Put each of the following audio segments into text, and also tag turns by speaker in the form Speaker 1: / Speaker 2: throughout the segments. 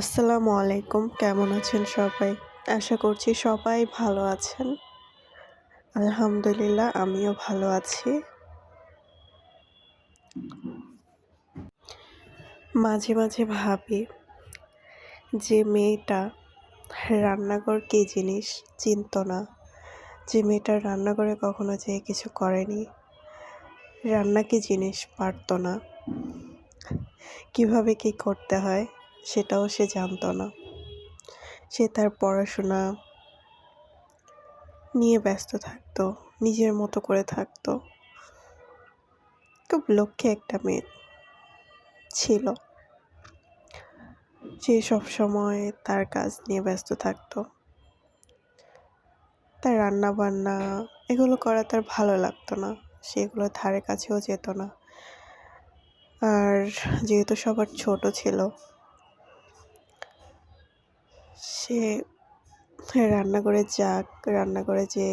Speaker 1: আসসালামু আলাইকুম, কেমন আছেন সবাই? আশা করছি সবাই ভালো আছেন। আলহামদুলিল্লাহ, আমিও ভালো আছি। মাঝে মাঝে ভাবি, যে মেয়েটা রান্নাঘর কী জিনিস? চিনত না। যে মেয়েটা রান্নাঘরে কখনো যেয়ে কিছু করেনি। রান্না কী জিনিস? পারত না। কীভাবে কি করতে হয়? সেটাও সে জানতো না। সে তার পড়াশোনা নিয়ে ব্যস্ত থাকতো, নিজের মতো করে থাকতো। খুব লক্ষ্যে একটা মেয়ে ছিল। সে সবসময় তার কাজ নিয়ে ব্যস্ত থাকতো। তার রান্না বান্না এগুলো করা তার ভালো লাগতো না। সেগুলো ধারে কাছেও যেত না। আর যেহেতু সবার ছোট ছিল সে রান্না করে যাক, রান্না করে যে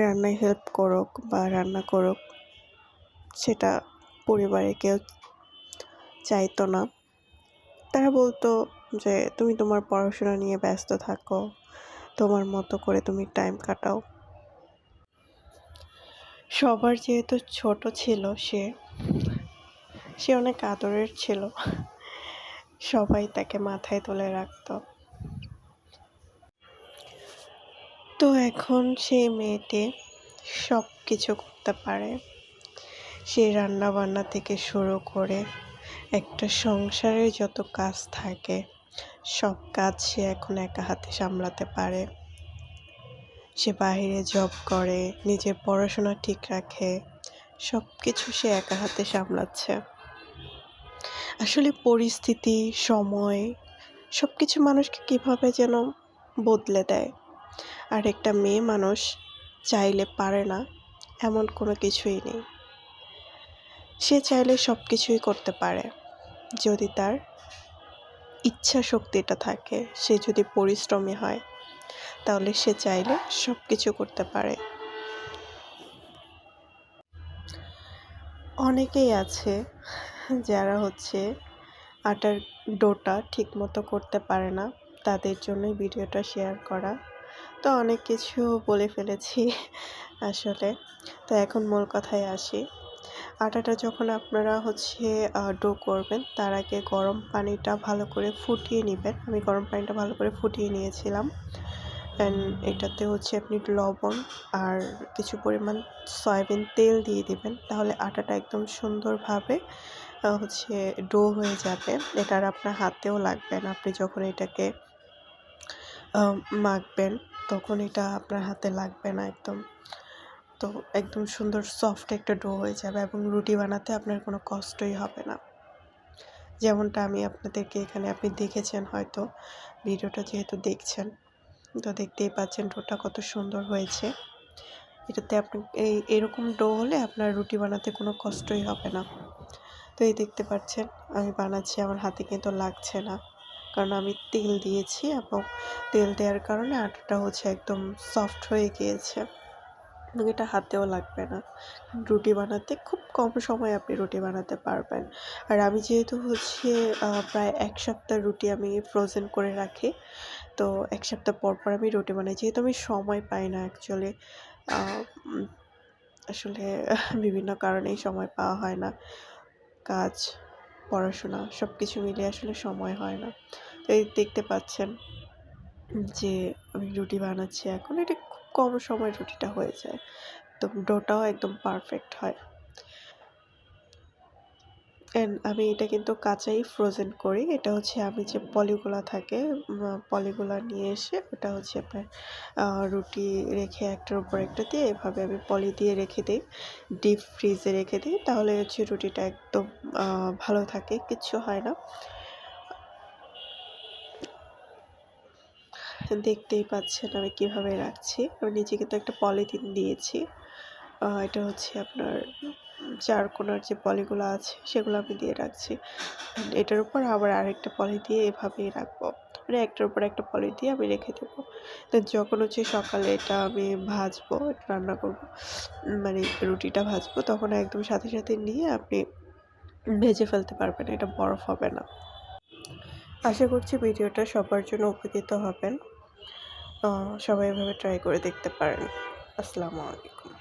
Speaker 1: রান্নায় হেল্প করুক বা রান্না করুক, সেটা পরিবারে কেউ চাইতো না। তারা বলতো যে, তুমি তোমার পড়াশোনা নিয়ে ব্যস্ত থাকো, তোমার মতো করে তুমি টাইম কাটাও। সবার যেহেতু ছোট ছিল সে সে অনেক আদরের ছিল। সবাই তাকে মাথায় তুলে রাখত। তো এখন সেই মেয়েটি সব কিছু করতে পারে। সে রান্না বান্না থেকে শুরু করে একটা সংসারের যত কাজ থাকে, সব কাজ সে এখন একা হাতে সামলাতে পারে। সে বাহিরে জব করে, নিজের পড়াশোনা ঠিক রাখে সব কিছু সে একা হাতে সামলাচ্ছে। আসলে পরিস্থিতি, সময় সব কিছু মানুষকে কীভাবে যেন বদলে দেয়। আর একটা মেয়ে মানুষ চাইলে পারে না, এমন কোনো কিছুই নেই। সে চাইলে সব কিছুই করতে পারে। যদি তার ইচ্ছা শক্তিটা থাকে, সে যদি পরিশ্রমী হয়, তাহলে সে চাইলে সব কিছু করতে পারে। অনেকেই আছে যারা হচ্ছে আটার ডোটা ঠিকমতো করতে পারে না, তাদের জন্যই ভিডিওটা শেয়ার করা। তো অনেক কিছু বলে ফেলেছি আসলে। তো এখন মূল কথায় আসি। আটাটা যখন আপনারা হচ্ছে ডো করবেন, তার আগে গরম পানিটা ভালো করে ফুটিয়ে নেবেন। আমি গরম পানিটা ভালো করে ফুটিয়ে নিয়েছিলাম। অ্যান্ড এটাতে হচ্ছে আপনি লবণ আর কিছু পরিমাণ সয়াবিন তেল দিয়ে দিবেন। তাহলে আটাটা একদম সুন্দরভাবে হচ্ছে ডো হয়ে যাবে। এটা আর আপনার হাতেও লাগবে না। আপনি যখন এটাকে মাখবেন, তখন এটা আপনার হাতে লাগবে না একদম। তো একদম সুন্দর সফট একটা ডো হয়ে যাবে এবং রুটি বানাতে আপনার কোনো কষ্টই হবে না। যেমনটা আমি আপনাদেরকে এখানে, আপনি দেখেছেন হয়তো, ভিডিওটা যেহেতু দেখছেন। তো দেখতেই পাচ্ছেন ডোটা কত সুন্দর হয়েছে। এটাতে আপনি এই, এরকম ডো হলে আপনার রুটি বানাতে কোনো কষ্টই হবে না। তো এই দেখতে পাচ্ছেন, আমি বানাচ্ছি, আমার হাতে কিন্তু লাগছে না। কারণ আমি তেল দিয়েছি এবং তেল দেওয়ার কারণে আটাটা হচ্ছে একদম সফট হয়ে গিয়েছে। এবং এটা হাতেও লাগবে না। রুটি বানাতে খুব কম সময়ে আপনি রুটি বানাতে পারবেন। আর আমি যেহেতু হচ্ছে প্রায় এক সপ্তাহ রুটি আমি ফ্রোজেন করে রাখি তো এক সপ্তাহ পর পর আমি রুটি বানাই। যেহেতু আমি সময় পাই না অ্যাকচুয়ালি আসলে বিভিন্ন কারণেই সময় পাওয়া হয় না। কাজ, পড়াশোনা সব কিছু মিলিয়ে আসলে সময় হয় না। তো এই দেখতে পাচ্ছেন যে আমি রুটি বানাচ্ছি এখন। এটা খুব কম সময় রুটিটা হয়ে যায়। তো ডোটাও একদম পারফেক্ট হয়। অ্যান্ড আমি এটা কিন্তু কাঁচাই ফ্রোজেন করি। এটা হচ্ছে আমি যে পলিগুলা থাকে পলিগুলা নিয়ে এসে ওটা হচ্ছে আপনার রুটি রেখে একটার উপর একটা দিয়ে এভাবে আমি পলি দিয়ে রেখে দিই ডিপ ফ্রিজে রেখে দিই। তাহলে হচ্ছে রুটিটা একদম ভালো থাকে, কিচ্ছু হয় না। দেখতেই পাচ্ছেন আমি কীভাবে রাখছি। আমি নিচে কিন্তু একটা পলিথিন দিয়েছি। এটা হচ্ছে আপনার চার কোনার যে পলিগুলো আছে, সেগুলো আমি দিয়ে রাখছি। এটার উপর আবার আরেকটা পলি দিয়ে এভাবেই রাখব। মানে একটার উপর একটা পলি দিয়ে আমি রেখে দেবো। তো যখন হচ্ছে সকালে এটা আমি ভাজবো রান্না করব মানে রুটিটা ভাজবো, তখন একদম সাথে সাথে নিয়ে আপনি ভেজে ফেলতে পারবেন, এটা বরফ হবে না। আশা করছি ভিডিওটা সবার জন্য উপকৃত হবেন। সবাই এভাবে ট্রাই করে দেখতে পারেন। আসসালামু আলাইকুম।